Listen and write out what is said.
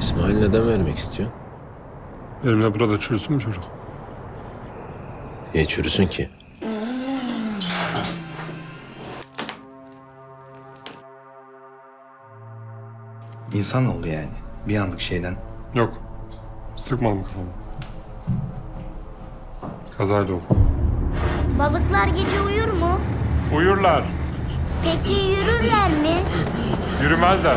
İsmail neden vermek istiyor? Benimle burada çürüsün mü çocuk? Niye çürüsün ki? İnsan oldu yani. Bir anlık şeyden. Yok. Sıkmadım kafamı. Kazayla oldu. Balıklar gece uyur mu? Uyurlar. Peki yürürler mi? Yürümezler.